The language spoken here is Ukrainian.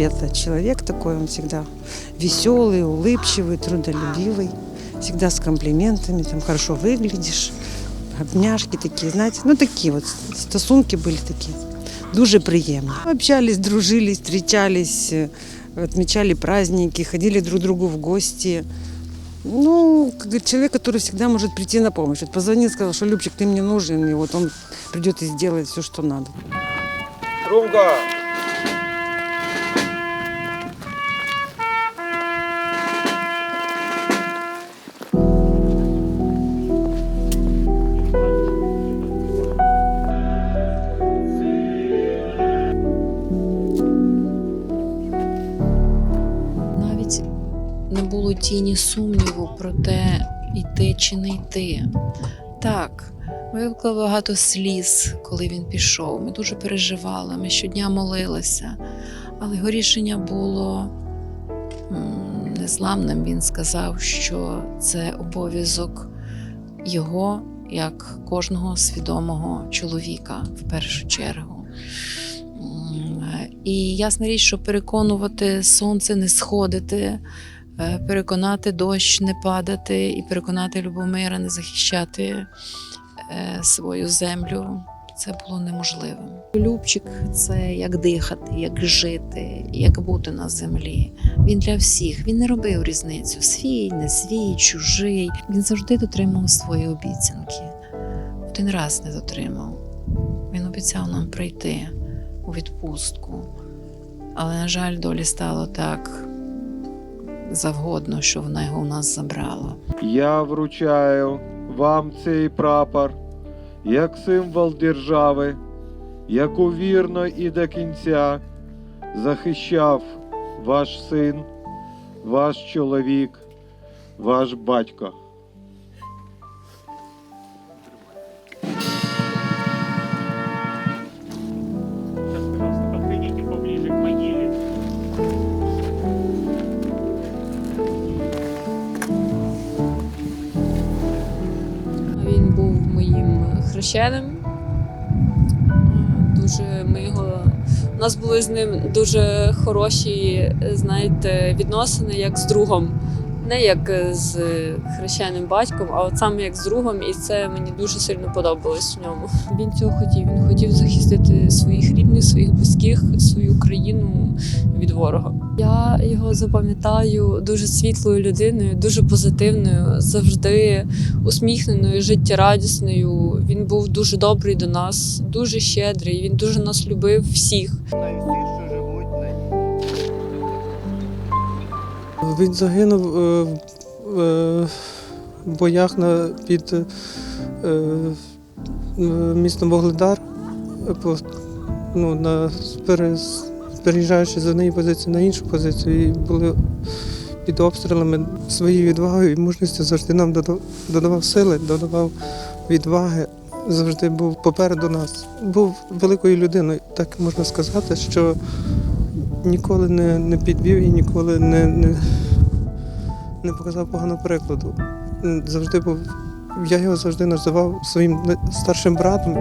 света человек такой, он всегда веселый, улыбчивый, трудолюбивый, всегда с комплиментами, там хорошо выглядишь, обняшки такие, знаете, ну такие вот стосунки были такие, дуже приємні. Общались, дружили, встречались, э, отмечали праздники, ходили друг к другу в гости. Ну, человек, который всегда может прийти на помощь. Вот позвонил, сказал, что Любчик, ты мне нужен, и вот он придет и сделает все, что надо. Струнко! Було тіні сумніву про те, йти чи не йти. Так, ми багато сліз, коли він пішов. Ми дуже переживали, ми щодня молилися. Але його рішення було незламним. Він сказав, що це обов'язок його як кожного свідомого чоловіка в першу чергу. І ясна річ, що переконувати сонце не сходити, переконати дощ не падати і переконати Любомира не захищати е, свою землю. Це було неможливим. Любчик це як дихати, як жити, як бути на землі. Він для всіх. Він не робив різницю: свій, не свій, чужий. Він завжди дотримував свої обіцянки. Один раз не дотримав. Він обіцяв нам прийти у відпустку. Але, на жаль, долі стало так завгодно, що вона його у нас забрала. Я вручаю вам цей прапор як символ держави, яку вірно і до кінця захищав ваш син, ваш чоловік, ваш батько. Хрещеним. Дуже ми його. У нас були з ним дуже хороші, знаєте, відносини, як з другом. Не як з хрещеним батьком, а от саме як з другом, і це мені дуже сильно подобалось в ньому. Він цього хотів. Він хотів захистити своїх рідних, своїх близьких, свою країну від ворога. Я його запам'ятаю дуже світлою людиною, дуже позитивною, завжди усміхненою, життєрадісною. Він був дуже добрий до нас, дуже щедрий. Він дуже нас любив всіх. Він загинув е, в е, боях під е, містом Вогледар, е, ну, переїжджаючи з однієї позиції на іншу позицію, і були під обстрілами своєю відвагою і мужністю завжди нам додавав сили, додавав відваги, завжди був попереду нас. Був великою людиною, так можна сказати, що ніколи не, не підвів і ніколи не, не, не показав поганого прикладу. Завжди був, я його завжди називав своїм старшим братом.